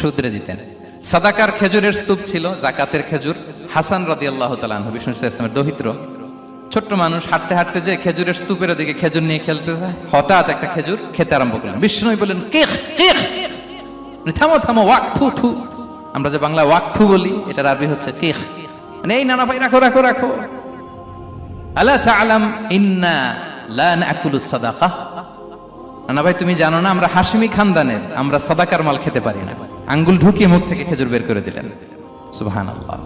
শুধরে দিতেন। সাদাকার খেজুরের স্তূপ ছিল, জাকাতের খেজুর। হাসান রাদি আল্লাহ তালাহ বিষ্ণু ইসলামের দহিত্র। ছোট্ট মানুষ হাঁটতে হাঁটতে যে খেজুরের স্তূপের দিকে খেজুর নিয়ে খেলতে যায়, হঠাৎ একটা খেজুর খেতে আরম্ভ করলেন। বিষ্ণু বললেন মানে থামো থামো ওয়াক থু। থু আমরা যে বাংলা ওয়াক থু বলি, এটার আরবি হচ্ছে কেখ মানে এই নানা ভাই, রাখো রাখো রাখো। আলা তাআলাম ইন্না লা নাকুলু সাদাকা? নানা ভাই, তুমি জানো না, আমরা হাসিমি খানদানের, আমরা সাদাকার মাল খেতে পারি না। আঙ্গুল ঢুকিয়ে মুখ থেকে খেজুর বের করে দিলেন। সুবহানাল্লাহ।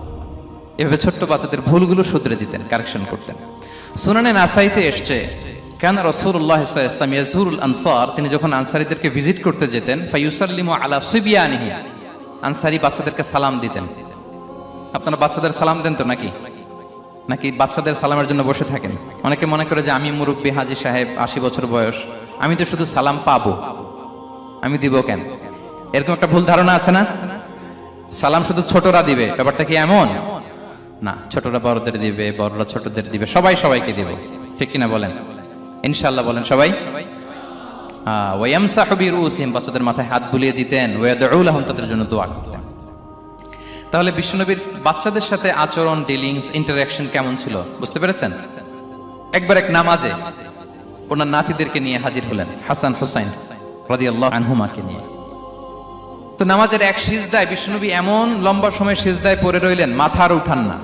এভাবে ছোট্ট বাচ্চাদের ভুলগুলো শুধরে দিতেন কারেকশন করতেন। সুনানে নাসাইতে এসছে, কেন রসুল্লাহ ইসলাম ইয়াজুরুল আনসার তিনি যখন আনসারিদেরকে ভিজিট করতে যেতেন ফাইউসাল্লিমু আলা সুবিয়ানিহি আনসারি বাচ্চাদেরকে সালাম দিতেন। আপনারা বাচ্চাদের সালাম দেন তো নাকি? নাকি বাচ্চাদের সালামের জন্য বসে থাকেন? অনেকে মনে করে যে আমি মুরব্বী হাজি সাহেব, আশি বছর বয়স, আমি তো শুধু সালাম পাবো। আমি দিব কেন? এরকম একটা ভুল ধারণা আছে না? সালাম শুধু ছোটরা দিবে, ব্যাপারটা কি এমন? না, ছোটরা বড়দের দিবে, বড়রা ছোটদের দিবে, সবাই সবাইকে দিবে। ঠিক কিনা বলেন? ইনশাল্লাহ বলেন সবাই। বাচ্চাদের মাথায় হাত বুলিয়ে দিতেন তাদের জন্য দোয়া করতেন। তাহলে বিশ্বনবীর বাচ্চাদের সাথে আচরণ ডিলিংস ইন্টারাকশন কেমন ছিল? বুঝতে পেরেছেন? একবার এক নামাজে ওনার নাতিদেরকে নিয়ে হাজির হলেন, হাসান হুসাইন, রাদিয়াল্লাহু আনহুমাকে নিয়ে। তো নামাজের এক সিজদায় বিষ্ণুনবী এমন লম্বা সময় সিজদায় পড়ে রইলেন মাথা আর উঠান না।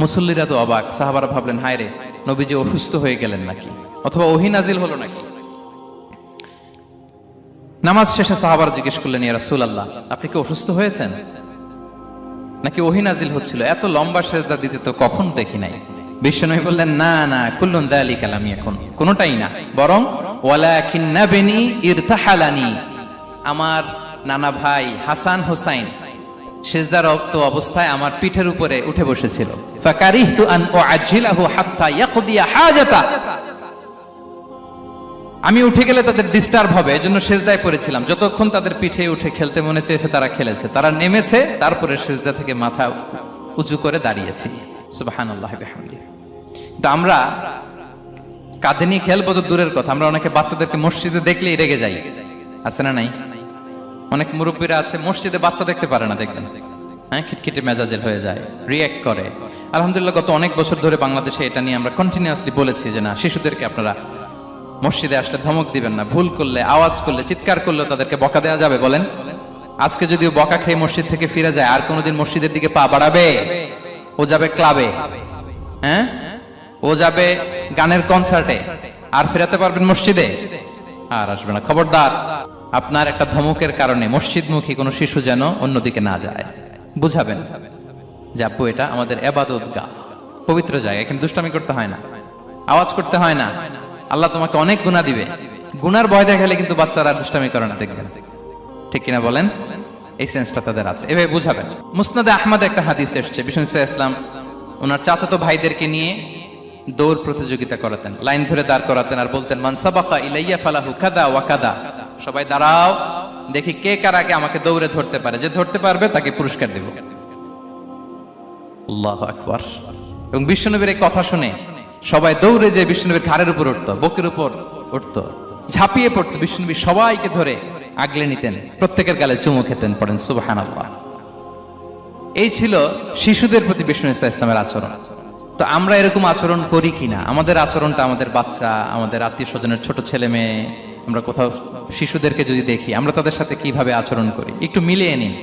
মুসল্লিরা তো অবাক, সাহাবারা ভাবলেন, হায় রে, নবীজি অসুস্থ হয়ে গেলেন নাকি? অথবা ওহি নাজিল হলো নাকি? নামাজ শেষে সাহাবার জিজ্ঞেস করলেন, ইয়া রাসূলুল্লাহ, আপনি কি অসুস্থ হয়েছেন? নাকি ওহি নাজিল হচ্ছিল? এত লম্বা সেজদা দিতে তো কখন দেখি নাই? বিশ্বনবী বললেন, না না, কুল্লুন দালি কালামি এখন কোনোটাই না। বরং, ওয়ালাকিন নাবিনি ইরতাহালানি, আমার নানা ভাই হাসান হোসাইন সেজদার রক্ত অবস্থায় আমার পিঠের উপরে উঠে বসেছিল। আমি উঠে গেলে তাদের ডিস্টার্ব হবে, এজন্য সেজদায় পড়েছিলাম। যতক্ষণ তাদের পিঠে উঠে খেলতে মনে চেয়েছে, তারা খেলেছে। তারা নেমেছে, তারপরে সেজদা থেকে মাথা উঁচু করে দাঁড়িয়েছি। তো আমরা কাঁধে নিয়ে খেলব তো দূরের কথা। আমরা অনেকে বাচ্চাদেরকে মসজিদে দেখলেই রেগে যাই। আছে না নাই? অনেক মুরব্বীরা আছে, মসজিদে বাচ্চা দেখতে পারে না, দেখবেন। হ্যাঁ খিটখিটে মেজাজের হয়ে যায় রিয়াক্ট করে। আলহামদুলিল্লাহ, গত অনেক বছর ধরে বাংলাদেশে এটা নিয়ে আমরা কন্টিনিউয়াসলি বলেছি যে না, শিশুদেরকে আপনারা মসজিদে আসলে ধমক দিবেন না, ভুল করলে, আওয়াজ করলে, চিৎকার করলে তাদেরকে বকা দেওয়া যাবে, বলেন। আজকে যদিও বকা খেয়ে মসজিদ থেকে ফিরে যায়, আর কোনোদিন মসজিদের দিকে পা বাড়াবে? ও যাবে ক্লাবে। হ্যাঁ? ও যাবে গানের কনসার্টে আর ফেরাতে পারবেন মসজিদে? আর আসবে না। খবরদার। আপনার একটা ধমকের কারণে মসজিদমুখী কোনো শিশু যেন অন্যদিকে না যায়। বুঝাবেন যে আব্বু, এটা আমাদের এবাদত গা। পবিত্র জায়গা, এখানে দুষ্টামি করতে হয় না। আওয়াজ করতে হয় না। আল্লাহ তোমাকে অনেক গুণা দিবে। গুনার ভয় দেখালে কিন্তু বাচ্চারা দুষ্টামি করে না, দেখবেন। ঠিক কিনা বলেন? এই সেন্সটা তাদের আছে। এভাবে বুঝাবেন। মুসনাদে আহমদ একটা হাদিস এসছে, বিষ্ণু ইসলাম ওনার চাচাতো ভাইদেরকে নিয়ে দৌড় প্রতিযোগিতা করাতেন, লাইন ধরে দাঁড় করাতেন আর বলতেন মানসাবাকা ইলাইয়া ফালাহু কাদা ওয়া কাদা। সবাই দাঁড়াও, দেখি কে কার আগে আমাকে দৌড়ে ধরতে পারে। যে ধরতে পারবে তাকে পুরস্কার দেব। আল্লাহ এবং বিশ্বনবীর এই কথা শুনে সবাই দৌড়ে যে বিশ্বনবীর ঘাড়ের উপর উঠতো, বকের উপর উঠতো, ঝাঁপিয়ে পড়তো। বিশ্বনবী সবাইকে ধরে আগলে নিতেন, প্রত্যেকের গালে চুমু খেতেন, পড়েন সুবাহান এই ছিল শিশুদের প্রতি বিষ্ণু ইসা ইসলামের আচরণ। তো আমরা এরকম আচরণ করি কিনা? আমাদের আচরণটা আমাদের বাচ্চা, আমাদের আত্মীয় স্বজনের ছোট ছেলে মেয়ে আমরা কোথাও শিশুদেরকে যদি দেখি, আমরা তাদের সাথে কীভাবে আচরণ করি? একটু মিলিয়ে নিন।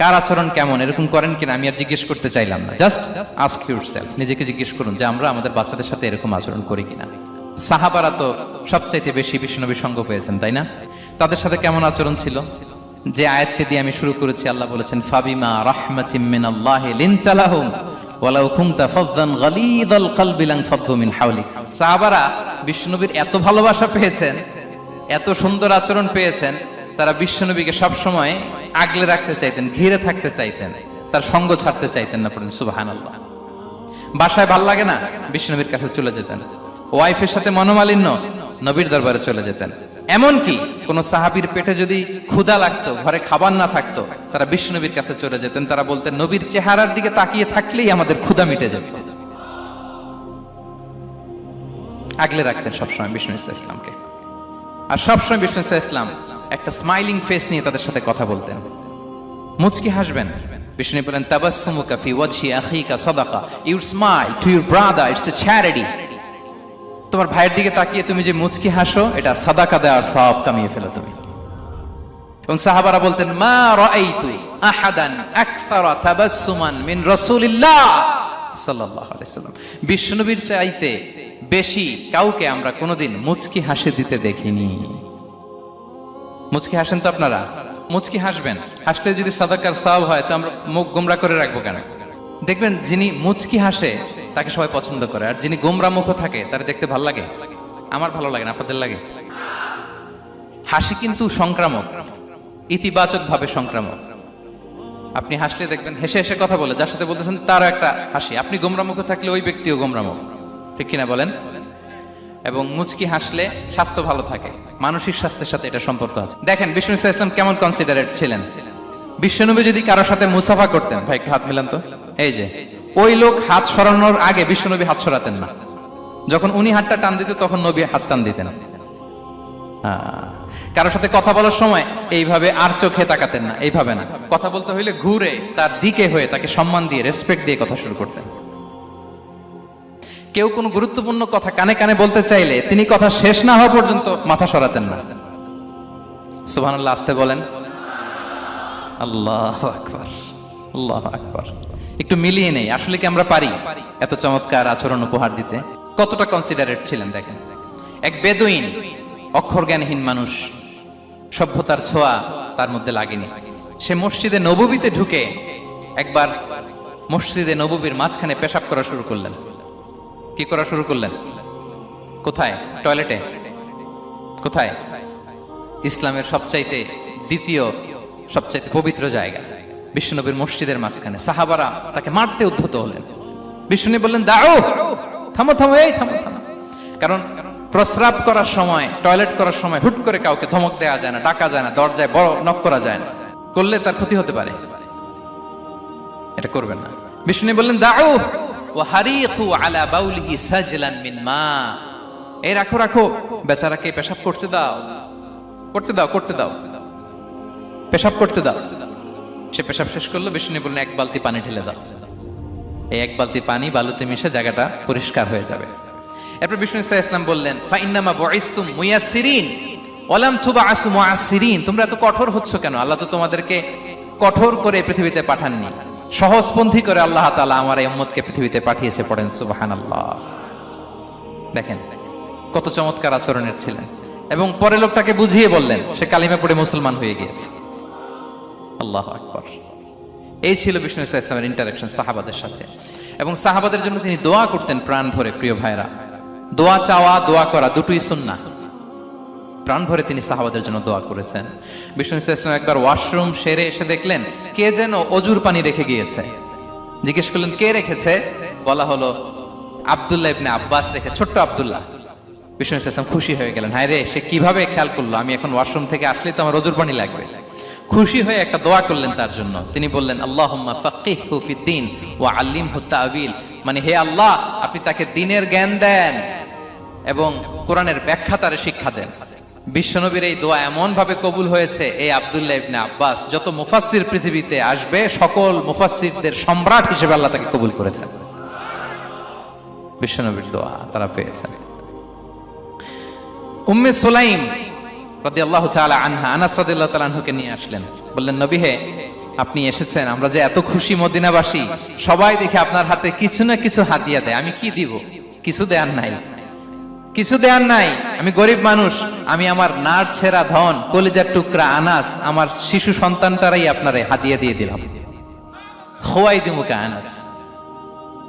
কার আচরণ কেমন? এরকম করেন কিনা আমি আর জিজ্ঞেস করতে চাইলাম না। জাস্ট আস্ক ইউর সেলফ নিজেকে জিজ্ঞেস করুন যে আমরা আমাদের বাচ্চাদের সাথে এরকম আচরণ করি কিনা। সাহাবারা তো সবচাইতে বেশি বিষ্ণুনবীর সঙ্গ পেয়েছেন, তাই না? তাদের সাথে কেমন আচরণ ছিল? যে আয়াতটি দিয়ে আমি শুরু করেছি, আল্লাহ বলেছেন, ফাবিমা রাহমাতিম মিনাল্লাহ লিনচালাহুম ওয়ালাউ কুনতা ফাদদান গালিদাল কলবি লান ফাদদু মিন হাওলিক। সাহাবারা বিষ্ণুনবীর এত ভালোবাসা পেয়েছেন এত সুন্দর আচরণ পেয়েছেন, তারা বিশ্বনবীকে সবসময় আগলে রাখতে চাইতেন, ঘিরে থাকতে চাইতেন, তার সঙ্গ ছাড়তে চাইতেন না পড়েন সুবাহান বাসায় ভালো লাগে না? বিশ্বনবীর কাছে চলে যেতেন। ওয়াইফের সাথে মনোমালিন্য? নবীর দরবারে চলে যেতেন। এমনকি কোন সাহাবীর পেটে যদি ক্ষুধা লাগতো, ঘরে খাবার না থাকতো, তারা বিশ্বনবীর কাছে চলে যেতেন। তারা বলতেন, নবীর চেহারার দিকে তাকিয়ে থাকলেই আমাদের ক্ষুধা মিটে যেত। আগলে রাখতেন সবসময় বিষ্ণু ইসলামকে আর সবসময় বিষ্ণু ইসা ইসলাম একটা স্মাইলিং ফেস নিয়ে তাদের সাথে কথা বলতেন। মুচকি হাসবেন। বিষ্ণু বলেন আখিকা your smile to your brother it's a charity তোমার ভাইয়ের দিকে তাকিয়ে তুমি যে মুচকি হাসো, এটা সাদাকা দেওয়ার সওয়াব কামিয়ে ফেলো তুমি। এবং সাহাবারা বলতেন, মা রাআইতু আহাদান আকসারা তাবাসসুমান মিন রাসূলিল্লাহ সাল্লাল্লাহু আলাইহি সাল্লাম বিষ্ণুবীর চাইতে বেশি কাউকে আমরা কোনোদিন মুচকি হাসি দিতে দেখিনি। মুচকি হাসেন তো আপনারা? মুচকি হাসবেন। হাসলে যদি সাদাকার সাব হয়, তো আমরা মুখ গোমরা করে রাখব কেন? দেখবেন যিনি মুচকি হাসে, তাকে সবাই পছন্দ করে। আর যিনি গোমরা মুখ থাকে, তার দেখতে ভালো লাগে। আমার ভালো লাগে না, আপনাদের লাগে? হাসি কিন্তু সংক্রামক, ইতিবাচক ভাবে সংক্রামক। আপনি হাসলে দেখবেন হেসে হেসে কথা বলে, যার সাথে বলতেছেন, তারও একটা হাসি। আপনি গোমরা মুখ থাকলে ওই ব্যক্তিও গোমরা মুখ। ঠিক কিনা বলেন? এবং মুচকি হাসলে স্বাস্থ্য ভালো থাকে। মানসিক স্বাস্থ্যের সাথে এটা সম্পর্ক আছে। দেখেন, বিষ্ণু ইসলাম কেমন কনসিডারেট ছিলেন? বিশ্বনবী যদি কারোর সাথে মুসাফা করতেন, ভাই হাত মিলান তো। এই যে, ওই লোক হাত সরানোর আগে বিশ্বনবী হাত সরাতেন না। যখন উনি হাতটা টান দিতেন, তখন নবী হাত টান দিতেন। কারোর সাথে কথা বলার সময় এইভাবে আর চোখে তাকাতেন না। এইভাবে না। কথা বলতে হইলে ঘুরে তার দিকে হয়ে তাকে সম্মান দিয়ে রেসপেক্ট দিয়ে কথা শুরু করতেন। কেউ কোনো গুরুত্বপূর্ণ কথা কানে কানে বলতে চাইলে তিনি কথা শেষ না হওয়া পর্যন্ত মাথা সরাতেন না। সুবহানাল্লাহ, আসতে বলেন। আল্লাহ আকবার আল্লাহ আকবার। একটু মিলিয়ে নেই, আসলে কি আমরা পারি? এত চমৎকার আচরণ উপহার দিতে। কতটা কনসিডারেট ছিলেন, দেখেন। এক বেদুইন অক্ষর জ্ঞানহীন মানুষ, সভ্যতার ছোঁয়া তার মধ্যে লাগেনি। সে মসজিদে নববীতে ঢুকে একবার মসজিদে নববীর মাঝখানে পেশাব করা শুরু করলেন। কি করা শুরু করলেন? কোথায়? টয়লেটে? কোথায়? ইসলামের সবচাইতে দ্বিতীয়, সবচাইতে পবিত্র জায়গা, বিশ্বনবীর মসজিদের মাঝখানে। সাহাবারা তাকে মারতে উদ্ধত হলেন। বিষ্ণু বললেন দাও থামো থামো, এই থামো থামো। কারণ প্রস্রাব করার সময়, টয়লেট করার সময় হুট করে কাউকে ধমক দেওয়া যায় না, ডাকা যায় না, দরজায় বড় নক করা যায় না। করলে তার ক্ষতি হতে পারে। এটা করবেন না। বিষ্ণু বললেন দাও এই এক বালতি পানি ঢেলে দাও। এই এক বালতি পানি বালুতে মিশে জায়গাটা পরিষ্কার হয়ে যাবে। এরপর বিষ্ণু ইসা ইসলাম বললেন মুআসিরিন তোমরা এত কঠোর হচ্ছ কেন? আল্লাহ তো তোমাদেরকে কঠোর করে পৃথিবীতে পাঠাননি। সহজপন্থী করে আল্লাহ তালা আমার এই উম্মতকে পৃথিবীতে পাঠিয়েছে পড়েন সুবাহান আল্লাহ দেখেন, কত চমৎকার আচরণের ছিলেন এবং পরে লোকটাকে বুঝিয়ে বললেন, সে কালিমা পড়ে মুসলমান হয়ে গিয়েছে। আল্লাহ আকবর। এই ছিল বিষ্ণু ইসা ইসলামের ইন্টারাকশন সাহাবাদের সাথে। এবং সাহাবাদের জন্য তিনি দোয়া করতেন প্রাণ ভরে, প্রিয় ভাইরা দোয়া চাওয়া, দোয়া করা দুটোই সুন্না প্রাণ ভরে তিনি সাহাবাদের জন্য দোয়া করেছেন। বিষ্ণু ইসা ইসলাম একবার ওয়াশরুম সেরে এসে দেখলেন, কে যেন অজুর পানি রেখে গিয়েছে। জিজ্ঞেস করলেন, কে রেখেছে? বলা হলো, আব্দুল্লাহ ইবনে আব্বাস রেখে, ছোট্ট আব্দুল্লাহ। বিষ্ণু ইসা ইসলাম খুশি হয়ে গেলেন, হায় রে, সে কীভাবে খেয়াল করল? আমি এখন ওয়াশরুম থেকে আসলেই তো আমার অজুর পানি লাগবে। খুশি হয়ে একটা দোয়া করলেন তার জন্য। তিনি বললেন আল্লাহ ফাক্কিহহু ও ওয়া আল্লিমহু তাআবিল মানে হে আল্লাহ, আপনি তাকে দিনের জ্ঞান দেন এবং কোরআনের ব্যাখ্যা তার শিক্ষা দেন। বিশ্বনবীর এই দোয়া এমন ভাবে কবুল হয়েছে এই আব্দুল্লাহ ইবনে আব্বাস, যত মুফাসসির পৃথিবীতে আসবে, সকল মুফাসসিরদের সম্রাট হিসেবে আল্লাহ তাকে কবুল করেছেন। বিশ্বনবীর দোয়া তারা পেয়েছেন। উম্মে সুলাইম রাদিয়াল্লাহু তাআলা আনহা, আনাস রাদিয়াল্লাহু তাআলা আনহুকে নিয়ে আসলেন। বললেন, নবী হে, আপনি এসেছেন, আমরা যে এত খুশি মদিনাবাসী, সবাই দেখে আপনার হাতে কিছু না কিছু হাতিয়া দেয়, আমি কি দিব? কিছু দেয়ার নাই। কিছু দেয়ার নাই। আমি গরিব মানুষ, আমি আমার নার ছেঁড়া ধন, কলিজার টুকরা আনাস, আমার শিশু সন্তানটারাই আপনারে হাদিয়া দিয়ে দিলাম। খোয়াই দিমুকে আনাস।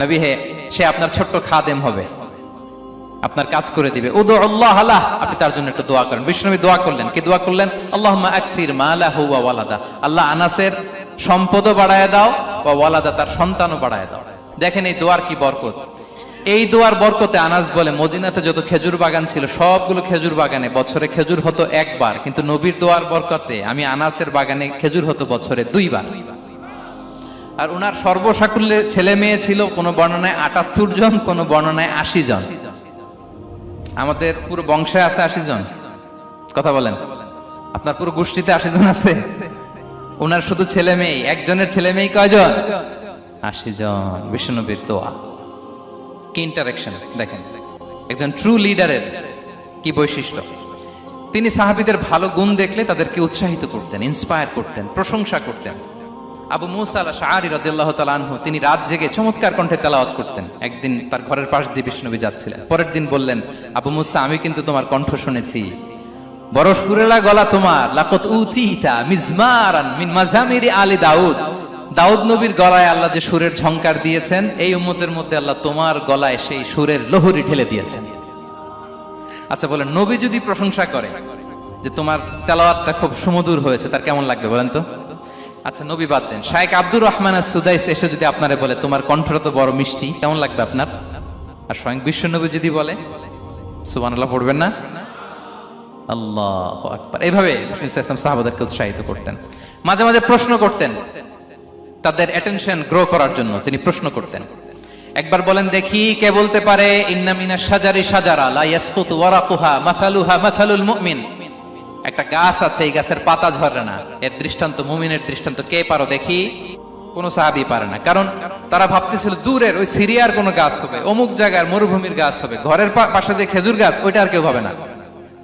নবী হে, সে আপনার ছোট্ট খাদেম হবে। আপনার কাজ করে দিবে। উদু আল্লাহ আল্লাহ আপনি তার জন্য একটু দোয়া করেন। বিষ্ণবী দোয়া করলেন। কি দোয়া করলেন? আল্লাহ আকফির মালা হুয়া ওয়ালাদা। আল্লাহ আনাসের সম্পদও বাড়ায় দাও বা ওয়ালাদা তার সন্তানও বাড়ায় দাও। দেখেন এই দোয়ার কি বরকত। এই দোয়ার বরকতে আনাস বলে মদিনাতে যত খেজুর বাগান ছিল, সবগুলো খেজুর বাগানে বছরে খেজুর হতো একবার, কিন্তু নবীর দোয়ার বরকতে আমি আনাসের বাগানে খেজুর হতো বছরে দুইবার। আর ওনার সর্বসাকুল্যে ছেলে মেয়ে ছিল, কোনো বর্ণনায় আটাত্তর জন, কোনো বর্ণনায় আশি জন। আমাদের পুরো বংশে আছে আশি জন। কথা বলেন। আপনার পুরো গোষ্ঠীতে আশি জন আছে? ওনার শুধু ছেলে মেয়ে একজনের ছেলে মেয়ে কয়জন? আশি জন, বিষ্ণুনবীর দোয়া। কি ইন্টারাকশন দেখেন, একজন ট্রু লিডারের কি বৈশিষ্ট্য? তিনি সাহাবিদের ভালো গুণ দেখলে তাদেরকে উৎসাহিত করতেন ইন্সপায়ার করতেন, প্রশংসা করতেন। আবু মুসা আল শাহরি রাদিয়াল্লাহু তাআলা আনহু, তিনি রাত জেগে চমৎকার কণ্ঠে তেলাওয়াত করতেন। একদিন তার ঘরের পাশ দিয়ে বিষ্ণুবী যাচ্ছিলেন। পরের দিন বললেন, আবু মুসা, আমি কিন্তু তোমার কণ্ঠ শুনেছি। বড় সুরেলা গলা তোমার। লাকত উতিতা মিজমারান মিন মাজামিরি আলী দাউদ। দাউদ নবীর গলায় আল্লাহ যে সুরের ঝংকার দিয়েছেন, এই উম্মতের মধ্যে আল্লাহ তোমার গলায় সেই সুরের লহরি ঢেলে দিয়েছেন। আচ্ছা বলেন, নবী যদি প্রশংসা করে যে তোমার তেলাওয়াতটা খুব সুমধুর হয়েছে, তার কেমন লাগবে বলেন তো? আচ্ছা নবী বাদ দেন। শায়েক আব্দুর রহমান আর সুদাইস এসে যদি আপনারে বলে, তোমার কণ্ঠটা তো বড় মিষ্টি, কেমন লাগবে আপনার? আর স্বয়ং বিশ্ব নবী যদি বলে সুবান আল্লাহ পড়বেন না? আল্লাহ আকবার। এইভাবে বিষ্ণু ইসলাম সাহাবাদেরকে উৎসাহিত করতেন। মাঝে মাঝে প্রশ্ন করতেন তাদের অ্যাটেনশন গ্রো করার জন্য তিনি প্রশ্ন করতেন। একবার বলেন দেখি কে বলতে পারে ইন্নামিনা সাজারি সাজারা লা ইয়াসকুতু ওয়ারাকুহা মাসালুহা মাসালুল মুমিন। একটা গাছ আছে, এই গাছের পাতা ঝরে না। এর দৃষ্টান্ত মুমিনের দৃষ্টান্ত, কে পারো দেখি? কোন সাহাবি পারে না। কারণ তারা ভাবতেছিল দূরের ওই সিরিয়ার কোনো গাছ হবে, অমুক জায়গার মরুভূমির গাছ হবে, ঘরের পাশে যে খেজুর গাছ, ওইটা আর কেউ হবে না।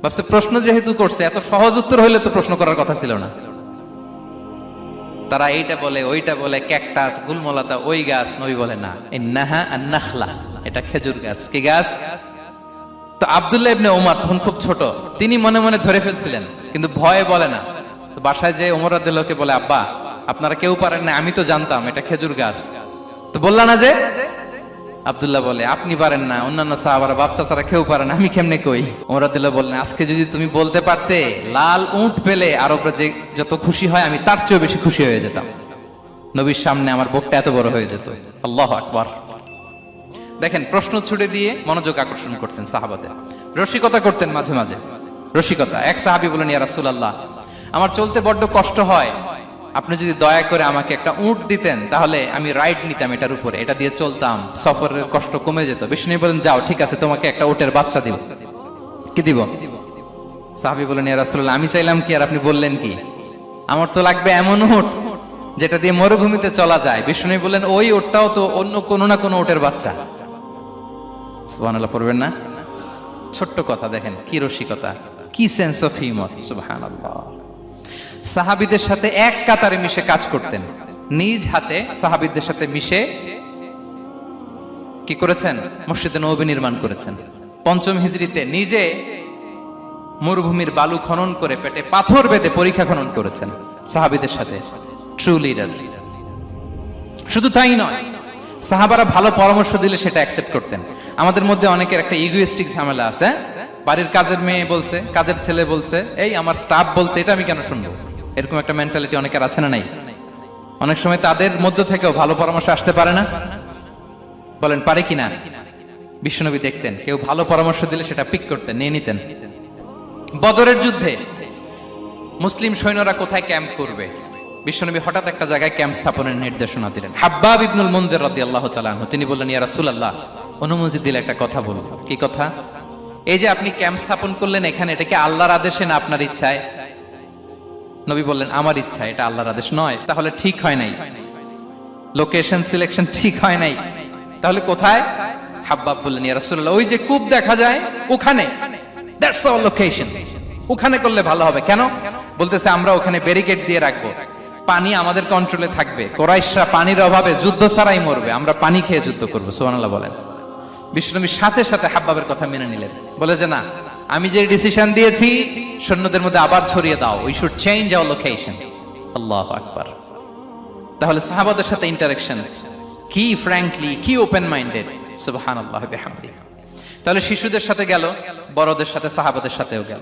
ভাবছে প্রশ্ন যেহেতু করছে, এত সহজ উত্তর হইলে তো প্রশ্ন করার কথা ছিল না। তারা এইটা বলে, ওইটা বলে, ক্যাকটাস, গুলমলাতা, ওই গাছ, নবী বলে না। নাহা নাখলা এটা খেজুর গাছ। কি গাছ? তো আবদুল্লাহ ইবনে ওমর তখন খুব ছোট, তিনি মনে মনে ধরে ফেলছিলেন, কিন্তু ভয়ে বলে না। তো বাসায় যে ওমর লোকে বলে, আব্বা, আপনারা কেউ পারেন না, আমি তো জানতাম, এটা খেজুর গাছ। তো বললা না যে আব্দুল্লাহ বলে, আপনি পারেন না, অন্যান্য সাহাবারা বাচ্চা ছাড়া কেউ পারেন আমি কেমনে কই? ওমর রাদিল্লাহ বললেন, আজকে যদি তুমি বলতে পারতে, লাল উঁট পেলে আরবরা যে যত খুশি হয়, আমি তার চেয়েও বেশি খুশি হয়ে যেতাম। নবীর সামনে আমার বুকটা এত বড় হয়ে যেত। আল্লাহ আকবার। দেখেন, প্রশ্ন ছুড়ে দিয়ে মনোযোগ আকর্ষণ করতেন সাহাবাদের। রসিকতা করতেন মাঝে মাঝে। রসিকতা। এক সাহাবি বলেন ইয়া রাসূলুল্লাহ, আমার চলতে বড্ড কষ্ট হয় আপনি যদি দয়া করে আমাকে একটা উট দিতেন, তাহলে আমি রাইড নিতাম এটার উপরে। এটা দিয়ে চলতাম। সফরের কষ্ট কমে যেত। বিষ্ণু বলেন যাও, ঠিক আছে, তোমাকে একটা উটের বাচ্চা দিব। কি দিব? সাহাবি বলেন ইয়া আমি চাইলাম কি আর আপনি বললেন কি? আমার তো লাগবে এমন উট যেটা দিয়ে মরুভূমিতে চলা যায়। বিষ্ণু বললেন, ওই ওটটাও তো অন্য কোনো না কোনো ওটের বাচ্চা। পড়বেন না? ছোট্ট কথা দেখেন, কি রসিকতা, কি সেন্স অফ হিউমার সুবহানাল্লাহ। সাহাবীদের সাথে এক কাতারে মিশে কাজ করতেন। নিজ হাতে সাহাবীদের সাথে মিশে কি করেছেন? মসজিদে নবী নির্মাণ করেছেন। পঞ্চম হিজরিতে নিজে মরুভূমির বালু খনন করে পেটে পাথর বেঁধে পরীক্ষা খনন করেছেন সাহাবীদের সাথে। ট্রু লিডার শুধু তাই নয়, সাহাবারা ভালো পরামর্শ দিলে সেটা অ্যাকসেপ্ট করতেন। আমাদের মধ্যে অনেকের একটা ইগোয়েস্টিক ঝামেলা আছে? বাড়ির কাজের মেয়ে বলছে, কাজের ছেলে বলছে, এই আমার স্টাফ বলছে, এটা আমি কেন শুনব? এরকম একটা মেন্টালিটি অনেকের আছে না নাই? অনেক সময় তাদের মধ্য থেকেও ভালো পরামর্শ আসতে পারে না। বলেন, পারে কিনা বিশ্বনবী দেখতেন, কেউ ভালো পরামর্শ দিলে সেটা পিক করতেন, নিয়ে নিতেন। বদরের যুদ্ধে মুসলিম সৈন্যরা কোথায় ক্যাম্প করবে? বিশ্বনবী হঠাৎ একটা জায়গায় ক্যাম্প স্থাপনের নির্দেশনা দিলেন। হাব্বাব ইবনুল মুনজির রাদিয়াল্লাহু তাআলা আনহু, তিনি বললেন, ইয়া রাসূলুল্লাহ, অনুমতি দিলে একটা কথা বলব। কি কথা? এই যে আপনি ক্যাম্প স্থাপন করলেন এখানে, এটা কি আল্লাহর আদেশে না আপনার ইচ্ছায়? নবী বললেন, আমার ইচ্ছা, এটা আল্লাহর আদেশ নয়। তাহলে ঠিক হয় নাই। লোকেশন সিলেকশন ঠিক হয় নাই। তাহলে কোথায়? হাব্বাব বললেন, ইয়া রাসূলুল্লাহ, ওই যে কূপ দেখা যায়, ওখানে। দ্যাটস আওয়ার লোকেশন ওখানে করলে ভালো হবে। কেন? বলতেছে, আমরা ওখানে ব্যারিকেড দিয়ে রাখব। পানি আমাদের কন্ট্রোলে থাকবে। কোরাইশরা পানির অভাবে যুদ্ধ ছাড়াই মরবে। আমরা পানি খেয়ে যুদ্ধ করব। সুবহানাল্লাহ বলেন। বিষ্ণুনবী সাথে সাথে হাব্বাবের কথা মেনে নিলেন। বলে যে, না আমি যে ডিসিশন দিয়েছি, সৈন্যদের মধ্যে আবার ছড়িয়ে দাও। We should change our location আল্লাহ আকবার। তাহলে সাহাবাদের সাথে ইন্টারাকশন কি ফ্র্যাঙ্কলি কি ওপেন মাইন্ডেড সুবহানাল্লাহ বিহামদিহি তাহলে শিশুদের সাথে গেল, বড়দের সাথে, সাহাবাদের সাথেও গেল।